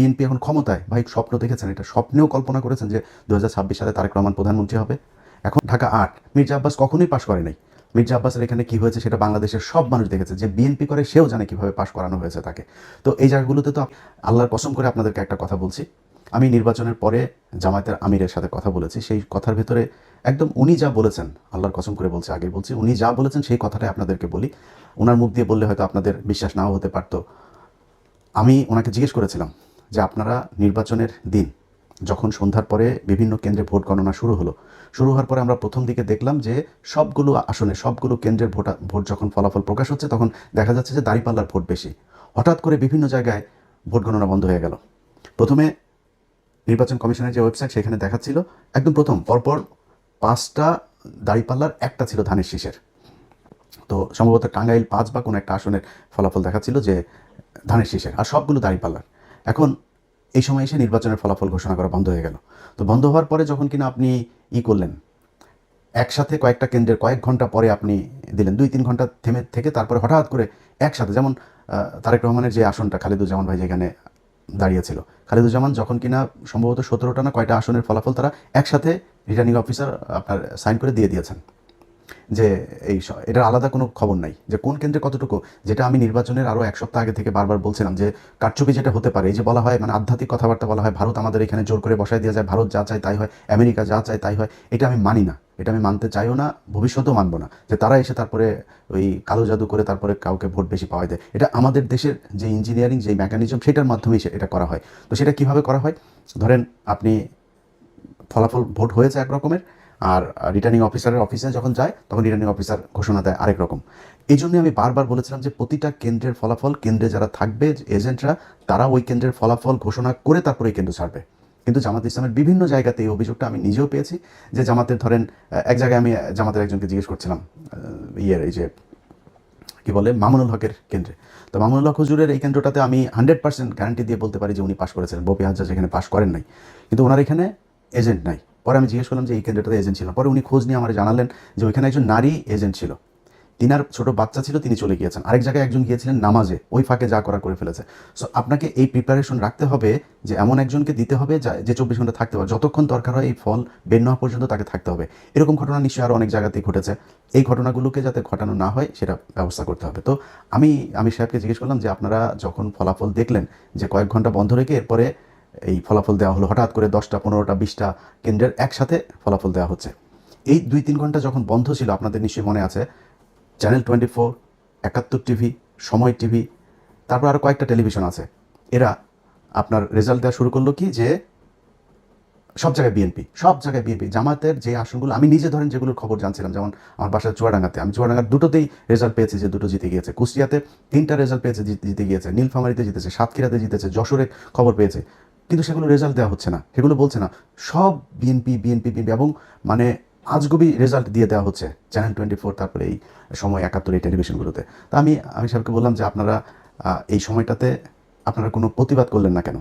BNP এখন ক্ষমতায়। ভাই, স্বপ্ন দেখেছেন এটা। স্বপ্নেও কল্পনা করেছেন যে দু হাজার ছাব্বিশ সালে তারেক রহমান প্রধানমন্ত্রী হবে। এখন ঢাকা আট। মির্জা আব্বাস কখনোই পাশ করে নাই। মির্জা আব্বাসের এখানে কি হয়েছে সেটা বাংলাদেশের সব মানুষ দেখেছে। যে বিএনপি করে সেও জানে কীভাবে পাশ করানো হয়েছে তাকে। তো এই জায়গাগুলোতে তো আল্লাহর কসম করে আপনাদেরকে একটা কথা বলছি। আমি নির্বাচনের পরে জামায়াতের আমিরের সাথে কথা বলেছি। সেই কথার ভেতরে একদম উনি যা বলেছেন, আল্লাহর কসম করে বলছি, আগে বলছি, উনি যা বলেছেন সেই কথাটাই আপনাদেরকে বলি। ওনার মুখ দিয়ে বললে হয়তো আপনাদের বিশ্বাস নাও হতে পারতো। আমি ওনাকে জিজ্ঞেস করেছিলাম যে আপনারা নির্বাচনের দিন, যখন সন্ধ্যার পরে বিভিন্ন কেন্দ্রে ভোট গণনা শুরু হলো। শুরু হওয়ার পরে আমরা প্রথম দিকে দেখলাম যে সবগুলো আসনে, সবগুলো কেন্দ্রের ভোটা, ভোট যখন ফলাফল প্রকাশ হচ্ছে, তখন দেখা যাচ্ছে যে দাঁড়িপাল্লার ভোট বেশি। হঠাৎ করে বিভিন্ন জায়গায় ভোট গণনা বন্ধ হয়ে গেল। প্রথমে নির্বাচন কমিশনের যে ওয়েবসাইট, সেখানে দেখাচ্ছিল একদম প্রথম, পরপর পাঁচটা দাঁড়িপাল্লার, একটা ছিল ধানের শীষের। তো সম্ভবত টাঙ্গাইল পাঁচ বা কোনো একটা আসনের ফলাফল দেখাচ্ছিল যে ধানের শীষের, আর সবগুলো দাঁড়িপাল্লার। এখন এই সময় এসে নির্বাচনের ফলাফল ঘোষণা করা বন্ধ হয়ে গেল। তো বন্ধ হওয়ার পরে যখন কিনা আপনি ই করলেন, একসাথে কয়েকটা কেন্দ্রের কয়েক ঘণ্টা পরে আপনি দিলেন, দুই তিন ঘণ্টা থেমে থেকে তারপরে হঠাৎ করে একসাথে যেমন তারেক রহমানের যে আসনটা খালিদুজ্জামান ভাই যেখানে দাঁড়িয়েছিল, খালিদুজ্জামান যখন কিনা সম্ভবত সতেরোটা না কয়টা আসনের ফলাফল তারা একসাথে রিটার্নিং অফিসার আপনার সাইন করে দিয়ে দিয়েছেন। যে এই এটার আলাদা কোনো খবর নাই যে কোন কেন্দ্রে কতটুকু। যেটা আমি নির্বাচনের আরও এক সপ্তাহ আগে থেকে বারবার বলছিলাম যে কারচুপি যেটা হতে পারে, এই যে বলা হয় মানে আধ্যাত্মিক কথাবার্তা বলা হয়, ভারত আমাদের এখানে জোর করে বসায় দেওয়া যায়, ভারত যা চায় তাই হয়, আমেরিকা যা চায় তাই হয়, এটা আমি মানি না। এটা আমি মানতে চাইও না, ভবিষ্যতেও মানবো না যে তারা এসে তারপরে ওই কালো জাদু করে তারপরে কাউকে ভোট বেশি পাওয়া দেয়। এটা আমাদের দেশের যে ইঞ্জিনিয়ারিং যে মেকানিজম সেটার মাধ্যমেই এটা করা হয়। তো সেটা কীভাবে করা হয়? ধরেন আপনি ফলাফল, ভোট হয়েছে এক রকমের আর রিটার্নিং অফিসারের অফিসে যখন যায়, তখন রিটার্নিং অফিসার ঘোষণা দেয় আরেক রকম। এই জন্য আমি বারবার বলেছিলাম যে প্রতিটা কেন্দ্রের ফলাফল, কেন্দ্রে যারা থাকবে এজেন্টরা তারা ওই কেন্দ্রের ফলাফল ঘোষণা করে তারপরে কেন্দ্র ছাড়বে। কিন্তু জামাত ইসলামের বিভিন্ন জায়গাতে এই অভিযোগটা আমি নিজেও পেয়েছি যে জামাতের ধরেন, এক জায়গায় আমি জামাতের একজনকে জিজ্ঞেস করছিলাম ইয়ের এই যে, কি বলে, মামুনুল হকের কেন্দ্রে। তো মামুনুল হক হুজুরের এই কেন্দ্রটাতে আমি হান্ড্রেড পার্সেন্ট গ্যারান্টি দিয়ে বলতে পারি যে উনি পাশ করেছেন। বপি হাজার যেখানে পাশ করেন নাই। কিন্তু ওনার এখানে এজেন্ট নাই। পরে আমি জিজ্ঞেস করলাম যে এই কেন্দ্রটাতে এজেন্ট ছিল। পরে উনি খোঁজ নিয়ে আমার জানালেন যে ওইখানে একজন নারী এজেন্ট ছিল। তিনার ছোট বাচ্চা ছিল, তিনি চলে গিয়েছেন। আরেক জায়গায় একজন গিয়েছিলেন নামাজে, ওই ফাঁকে যা করা করে ফেলেছে। সো আপনাকে এই প্রিপারেশন রাখতে হবে যে এমন একজনকে দিতে হবে যা যে চব্বিশ ঘণ্টা থাকতে হবে যতক্ষণ দরকার হয় এই ফল বের না পর্যন্ত তাকে থাকতে হবে। এরকম ঘটনা নিশ্চয়ই আরও অনেক জায়গাতেই ঘটেছে। এই ঘটনাগুলোকে যাতে ঘটানো না হয়, সেটা ব্যবস্থা করতে হবে। তো আমি আমি সাহেবকে জিজ্ঞেস করলাম যে আপনারা যখন ফলাফল দেখলেন যে কয়েক ঘণ্টা বন্ধ রেখে এরপরে এই ফলাফল দেওয়া হলো। হঠাৎ করে দশটা, পনেরোটা, বিশটা কেন্দ্রের একসাথে ফলাফল দেওয়া হচ্ছে। এই দুই তিন ঘণ্টা যখন বন্ধ ছিল, আপনাদের নিশ্চয়ই মনে আছে channel twenty four Ekattor TV, Somoy TV, তারপর আরও কয়েকটা টেলিভিশন আছে। এরা আপনার রেজাল্ট দেওয়া শুরু করল কি? যে সব জায়গায় বিএনপি সব জায়গায় বিএনপি জামাতের যে আসনগুলো, আমি নিজে ধরেন যেগুলোর খবর জানছিলাম, যেমন আমার বাসায় চুয়াডাঙ্গাতে, আমি চুয়াডাঙ্গার দুটোতেই রেজাল্ট পেয়েছি যে দুটো জিতে গিয়েছে। কুষ্টিয়াতে তিনটা রেজাল্ট পেয়েছে জিতে গিয়েছে, নীলফামারিতে জিতেছে, সাতক্ষীরাতে জিতেছে, যশোরে খবর পেয়েছে। কিন্তু সেগুলো রেজাল্ট দেওয়া হচ্ছে না, সেগুলো বলছে না। সব বিএনপি বিএনপি বিএনপি এবং মানে আজগুবি রেজাল্ট দিয়ে দেওয়া হচ্ছে চ্যানেল টোয়েন্টি ফোর তারপরে এই সময় একাত্তর এই টেলিভিশনগুলোতে তা আমি আমি সাহেবকে বললাম যে আপনারা এই সময়টাতে আপনারা কোনো প্রতিবাদ করলেন না কেন?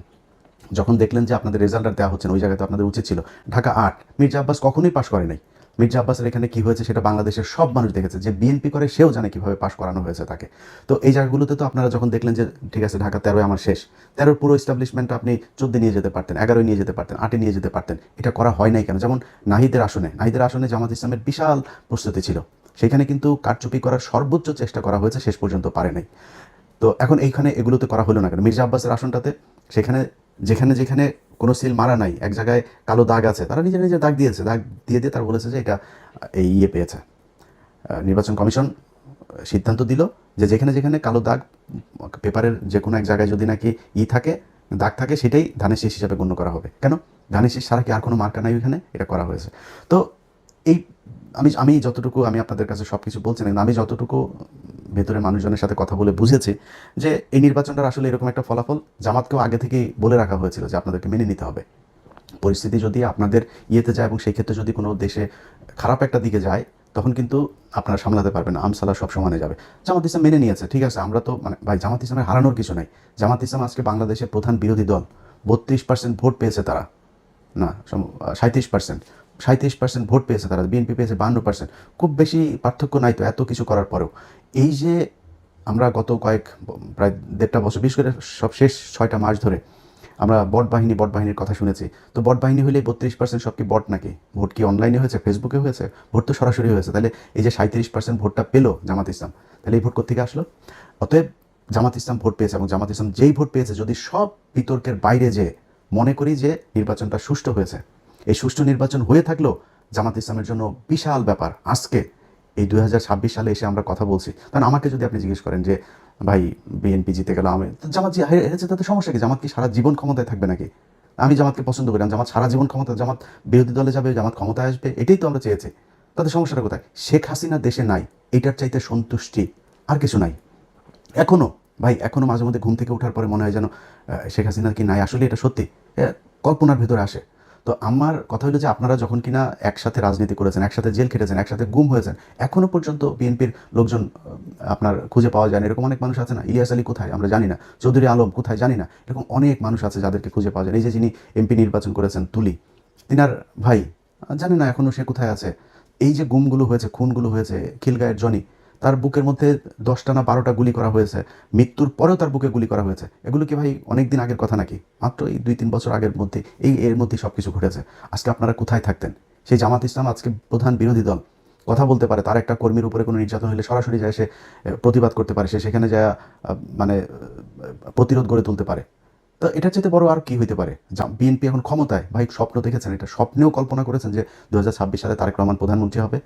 যখন দেখলেন যে আপনাদের রেজাল্ট আর দেওয়া হচ্ছে না, ওই জায়গায় তো আপনাদের উচিত ছিল। ঢাকা আট, মির্জা আব্বাস কখনোই পাশ করে নাই। মির্জা আব্বাসের এখানে কী হয়েছে সেটা বাংলাদেশের সব মানুষ দেখেছে, যে বিএনপি করে সেও জানে কীভাবে পাশ করানো হয়েছে তাকে। তো এই জায়গাগুলোতে তো আপনারা যখন দেখলেন যে, ঠিক আছে, ঢাকা তেরোয় আমার শেষ, তেরোর পুরো এস্টাবলিশমেন্ট আপনি চোদ্দে নিয়ে যেতে পারতেন এগারোয় নিয়ে যেতে পারতেন আটে নিয়ে যেতে পারতেন, এটা করা হয় নাই কেন? যেমন নাহিদের আসনে নাহিদের আসনে জামাত ইসলামের বিশাল প্রস্তুতি ছিল। সেখানে কিন্তু কারচুপি করার সর্বোচ্চ চেষ্টা করা হয়েছে, শেষ পর্যন্ত পারে নাই। তো এখন এইখানে এগুলোতে করা হলো না কেন? মির্জা আব্বাসের আসনটাতে সেখানে যেখানে যেখানে কোনো সিল মারা নাই, এক জায়গায় কালো দাগ আছে, তারা নিজে নিজে দাগ দিয়েছে। দাগ দিয়ে দিয়ে তারা বলেছে যে এটা এই ইয়ে পেয়েছে। নির্বাচন কমিশন সিদ্ধান্ত দিল যে যেখানে যেখানে কালো দাগ, পেপারের যে কোনো এক জায়গায় যদি নাকি ই থাকে, দাগ থাকে, সেটাই ধানের শীষ হিসাবে গণ্য করা হবে। কেন? ধানের শীষ ছাড়া কি আর কোনো মার্কা নাই ওইখানে? এটা করা হয়েছে। তো এই আমি আমি যতটুকু আমি আপনাদের কাছে সব কিছু বলছি না আমি যতটুকু ভেতরে মানুষজনের সাথে কথা বলে বুঝেছি যে এই নির্বাচনটার আসলে এরকম একটা ফলাফল জামাতকেও আগে থেকেই বলে রাখা হয়েছিল যে আপনাদেরকে মেনে নিতে হবে। পরিস্থিতি যদি আপনাদের ইয়েতে যায় এবং সেই ক্ষেত্রে যদি কোনো দেশে খারাপ একটা দিকে যায়, তখন কিন্তু আপনারা সামলাতে পারবেন আমসালা সব সমানে যাবে। জামাত ইসলাম মেনে নিয়েছে, ঠিক আছে, আমরা তো মানে ভাই, জামাত ইসলামের হারানোর কিছু নাই। জামাত ইসলাম আজকে বাংলাদেশের প্রধান বিরোধী দল, বত্রিশ পার্সেন্ট ভোট পেয়েছে তারা। না সাঁত্রিশ পার্সেন্ট সাঁত্রিশ পার্সেন্ট ভোট পেয়েছে তারা, বিএনপি পেয়েছে বান্ন পার্সেন্ট খুব বেশি পার্থক্য নাই তো, এত কিছু করার পরেও। এই যে আমরা গত কয়েক, প্রায় দেড়টা বছর, বিশেষ করে সব শেষ ছয়টা মাস ধরে আমরা বট বাহিনী, বট বাহিনীর কথা শুনেছি। তো বট বাহিনী হলে বত্রিশ পার্সেন্ট সব কি বট নাকি? ভোট কি অনলাইনে হয়েছে ফেসবুকে হয়েছে? ভোট তো সরাসরি হয়েছে। তাহলে এই যে সাঁত্রিশ পার্সেন্ট ভোটটা পেল জামাত ইসলাম, তাহলে এই ভোট কোথেকে আসলো? অতএব জামাত ইসলাম ভোট পেয়েছে এবং জামাত ইসলাম যেই ভোট পেয়েছে, যদি সব বিতর্কের বাইরে যে মনে করি যে নির্বাচনটা সুষ্ঠু হয়েছে এই সুষ্ঠু নির্বাচন হয়ে থাকলেও জামাত ইসলামের জন্য বিশাল ব্যাপার। আজকে এই দুই হাজার ছাব্বিশ সালে এসে আমরা কথা বলছি। কারণ আমাকে যদি আপনি জিজ্ঞেস করেন যে, ভাই, বিএনপি জিতে গেল, আমি জামাত হেরে- হেরেছে তাতে সমস্যা কি? জামাত কি সারা জীবন ক্ষমতায় থাকবে নাকি? আমি জামাতকে পছন্দ করি জামাত সারা জীবন ক্ষমতা, জামাত বিরোধী দলে যাবে, জামাত ক্ষমতায় আসবে, এটাই তো আমরা চেয়েছি। তাতে সমস্যাটা কোথায়? শেখ হাসিনা দেশে নাই, এটার চাইতে সন্তুষ্টি আর কিছু নাই। এখনও, ভাই, এখনও মাঝে মধ্যে ঘুম থেকে ওঠার পরে মনে হয় যেন শেখ হাসিনা কি নাই? আসলে এটা সত্যি। কল্পনার ভেতরে আসে। তো আমার কথা হলো যে আপনারা যখন কিনা একসাথে রাজনীতি করেছেন, একসাথে জেল খেটেছেন, একসাথে গুম হয়েছেন, এখনও পর্যন্ত বিএনপির লোকজন আপনার খুঁজে পাওয়া যায় না। এরকম অনেক মানুষ আছে না? ইলিয়াস আলী কোথায়? আমরা জানি না। চৌধুরী আলম কোথায়? জানি না। এরকম অনেক মানুষ আছে যাদেরকে খুঁজে পাওয়া যায়। এই যে যিনি এমপি নির্বাচন করেছেন তুলি, তিনার ভাই জানি না এখনও সে কোথায় আছে। এই যে গুমগুলো হয়েছে, খুনগুলো হয়েছে, খিলগায়ের জনি তার বুকের মধ্যে দশটা না বারোটা গুলি করা হয়েছে। মৃত্যুর পরেও তার বুকে গুলি করা হয়েছে। এগুলো কি ভাই অনেক দিন আগের কথা নাকি? মাত্র এই দুই, তিন বছর আগের মধ্যে, এই এর মধ্যে সব কিছু ঘটেছে। আজকে আপনারা কোথায় থাকতেন? সেই জামাত ইসলাম আজকে প্রধান বিরোধী দল। কথা বলতে পারে, তার একটা কর্মীর উপরে কোনো নির্যাতন হলে সরাসরি যায় সে প্রতিবাদ করতে পারে। সে সেখানে যা মানে প্রতিরোধ গড়ে তুলতে পারে। তো এটার চাইতে বড় আর কি হইতে পারে? বিএনপি এখন ক্ষমতায়। ভাই স্বপ্ন দেখেছেন, এটা স্বপ্নেও কল্পনা করেছেন যে দু হাজার ছাব্বিশ সালে তারেক রহমান প্রধানমন্ত্রী হবে।